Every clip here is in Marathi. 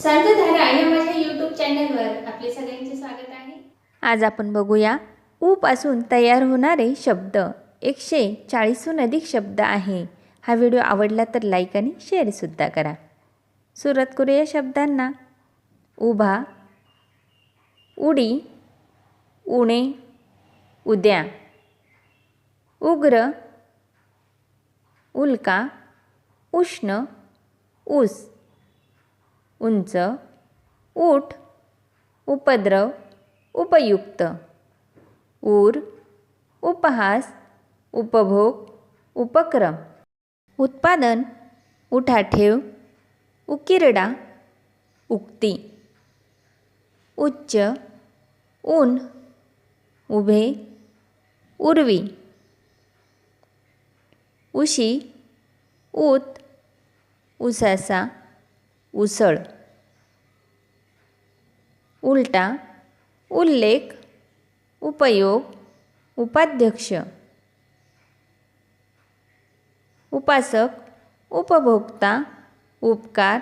संतधारा या माझ्या यूट्यूब चॅनलवर आपले सगळ्यांचे स्वागत आहे. आज आपण बघूया ऊ पासून तयार होणारे शब्द. एकशे चाळीसहून अधिक शब्द आहे. हा व्हिडिओ आवडला तर लाईक आणि शेअरसुद्धा करा. सुरुवात करूया शब्दांना. उभा उडी उणे उद्या. उग्र उल्का उष्ण ऊस. उंच ऊठ उपद्रव उपयुक्त. ऊर उपहास उपभोग उपक्रम. उत्पादन उठाठेव उकिरडा उक्ती. उच्च ऊन उभे उर्वी. उशी ऊत उसासा उसळ. उलटा उल्लेख उपयोग उपाध्यक्ष. उपासक उपभोक्ता उपकार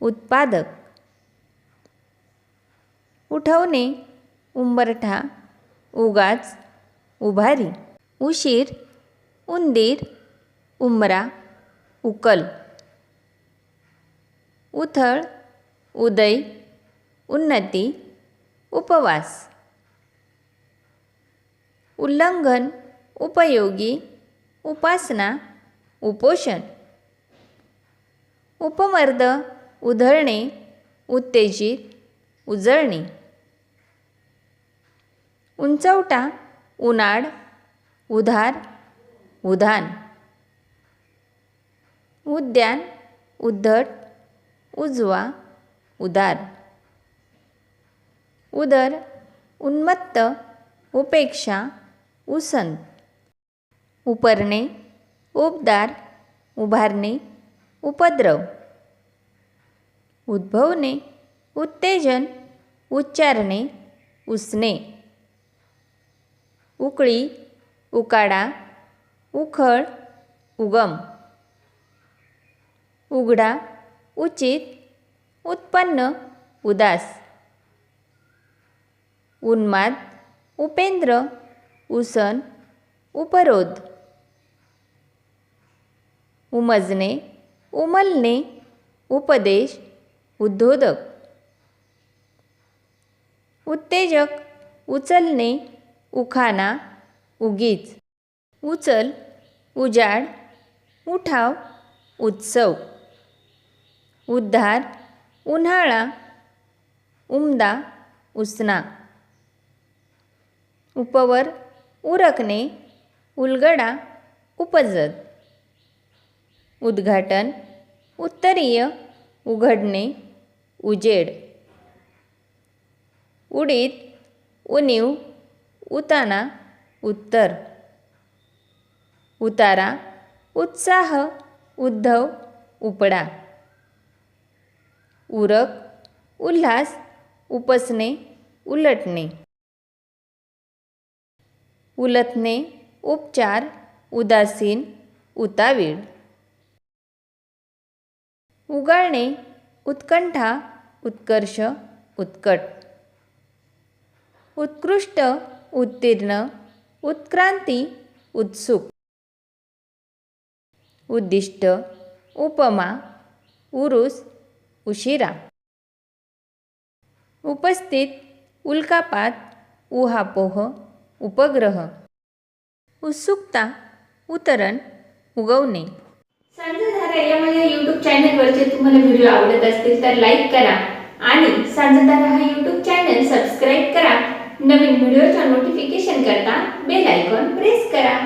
उत्पादक. उठवणे उंबरठा उगाच उभारी. उशीर उंदीर उमरा उकल. उथळ उदय उन्नती उपवास. उल्लंघन उपयोगी उपासना उपोषण. उपमर्द उधळणे उत्तेजित उजळणे. उंचवटा उनाड उधार उधान. उद्यान उद्धट उजवा उदार. उदर उन्मत्त उपेक्षा उसंत. उपरणे उबदार उभारणे उपद्रव. उद्भवणे उत्तेजन उच्चारणे उसणे. उकळी उकाडा उखळ उगम. उघडा उचित उत्पन्न उदास. उन्माद उपेंद्र उसन उपरोध. उमजणे उमलणे उपदेश उद्बोधक उत्तेजक उचलणे उखाना उगीच. उचल उजाड उठाव उत्सव. उद्धार उन्हाळा उमदा उसना. उपवर उरकणे उलगडा उपजत उद्घाटन उत्तरीय उघडणे उजेड. उडीद उणीव उताना उत्तर. उतारा उत्साह उद्धव उपडा. उरक उल्हास उपसणे उलटणे. उलथणे उपचार उदासीन उतावीळ. उगाळणे उत्कंठा उत्कर्ष उत्कट. उत्कृष्ट उत्तीर्ण उत्क्रांती उत्सुक. उद्दिष्ट उपमा उरुस उशिरा. उपस्थित उल्कापात उहापोह उपग्रह. उत्सुकता उतरण उगवणे. सांजधारा या माझ्या यूट्यूब चॅनलवरचे तुम्हाला व्हिडिओ आवडत असतील तर लाईक करा आणि सांजधारा हा यूट्यूब चॅनल सबस्क्राईब करा. नवीन व्हिडिओच्या नोटिफिकेशन करता बेल आयकॉन प्रेस करा.